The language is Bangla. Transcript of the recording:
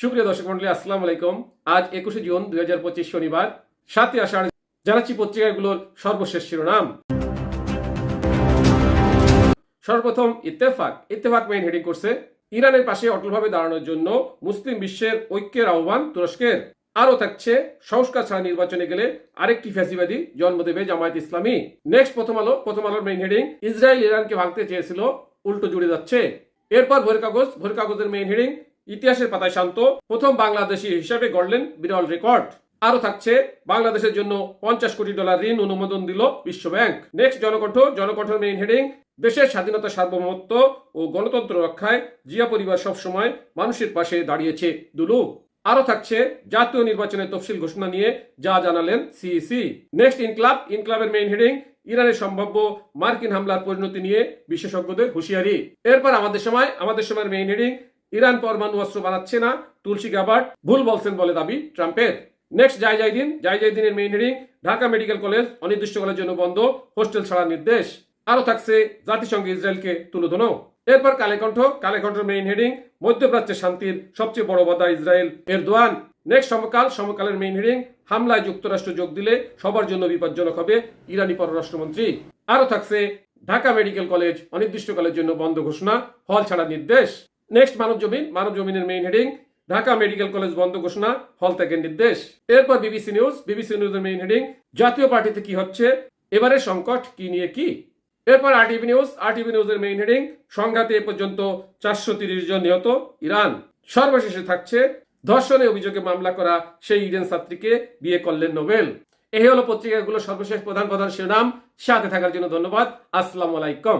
সুপ্রিয় দর্শক মন্ডলী আসসালামু আলাইকুম। আজ একুশে জুন দুই হাজার পঁচিশ শনিবার, সাতই আষাঢ় জানাচ্ছি পত্রিকাগুলোর সর্বশেষ শিরোনাম। সর্বপ্রথম, ইত্তেফাক। ইত্তেফাক মেইন হেডিং করছে, ইরানের পাশে অটলভাবে দাঁড়ানোর জন্য মুসলিম বিশ্বের ঐক্যের আহ্বান তুরস্কের। আরও থাকছে, সংস্কার ছাড়া নির্বাচনে গেলে আরেকটি ফ্যাসিবাদী জন্ম দেবে জামায়াত ইসলামী। নেক্সট প্রথম আলো। প্রথম আলোর মেইন হেডিং ইসরায়েল ইরানকে ভাঙতে চেয়েছিল, উল্টো জুড়ে যাচ্ছে। এরপর ভোর কাগজ। ভোর কাগজের মেইন হেডিং ইতিহাসের পাতায় শান্ত প্রথম বাংলাদেশি হিসাবে গড়লেন বিরল রেকর্ড। আরও থাকছে, বাংলাদেশের জন্য পঞ্চাশ কোটি ডলার ঋণ অনুমোদন দিল বিশ্ব ব্যাংক নেক্সট জনকণ্ঠ, জনকণ্ঠের মেইন হেডিং, দেশের স্বাধীনতা সার্বভৌমত্ব ও গণতন্ত্র রক্ষায় জিয়া পরিবার সবসময় মানুষের পাশে দাঁড়িয়েছে দুলু। আরও থাকছে, জাতীয় নির্বাচনের তফসিল ঘোষণা নিয়ে যা জানালেন সিইসি। নেক্সট ইনক্লাব, ইনক্লাবের মেইন হেডিং, ইরানের সম্ভাব্য মার্কিন হামলার পরিণতি নিয়ে বিশেষজ্ঞদের হুঁশিয়ারি। এরপর আমাদের সময়, আমাদের সময়ের মেইন হেডিং ইরান পরমাণু অস্ত্র বানাচ্ছে না, তুলসী গাবার্ড ভুল বলছেন বলে দাবি ট্রাম্পের। নেক্সট জাই দিন জায় জাই দিনের main heading Dhaka medical college, অনির্দিষ্টকালের জন্য বন্ধ, হোস্টেল ছাড়ার নির্দেশ। আরও থাকছে জাতিসংঘ ইসরায়েলকে তুলোধনো এরপর কালেকণ্ঠ, কালেকণ্ঠের মেইন হেডিং মধ্যপ্রাচ্যের শান্তির সবচেয়ে বড় বাধা ইসরায়েল এর দোয়ান নেক্সট সমকাল, সমকালের মেইন হেডিং হামলায় যুক্তরাষ্ট্র যোগ দিলে সবার জন্য বিপজ্জনক হবে ইরানি পররাষ্ট্রমন্ত্রী। আরও থাকছে ঢাকা মেডিকেল কলেজ, অনির্দিষ্টকালের জন্য বন্ধ ঘোষণা, হল ছাড়ার নির্দেশ। নেক্সট মানব জমিন মানব জমিনের main heading Dhaka medical college বন্ধ ঘোষণা, হল ত্যাগের নির্দেশ। এরপর বিবিসি নিউজ বিবিসি নিউজের মেইন হেডিং জাতীয় পার্টিতে কি হচ্ছে? এবারে সংকট কি নিয়ে কি? এরপর আরটিভি নিউজ আরটিভি নিউজের মেইন হেডিং সংঘাতে এ পর্যন্ত চারশো তিরিশ জন নিহত ইরান। সর্বশেষে থাকছে ধর্ষণে অভিযোগে মামলা করা সেই ইডেন ছাত্রীকে বিয়ে করলেন নোবেল। এই হলো পত্রিকাগুলো সর্বশেষ প্রধান প্রধান শিরোনাম। সাথে থাকার জন্য ধন্যবাদ। আসসালামু আলাইকুম।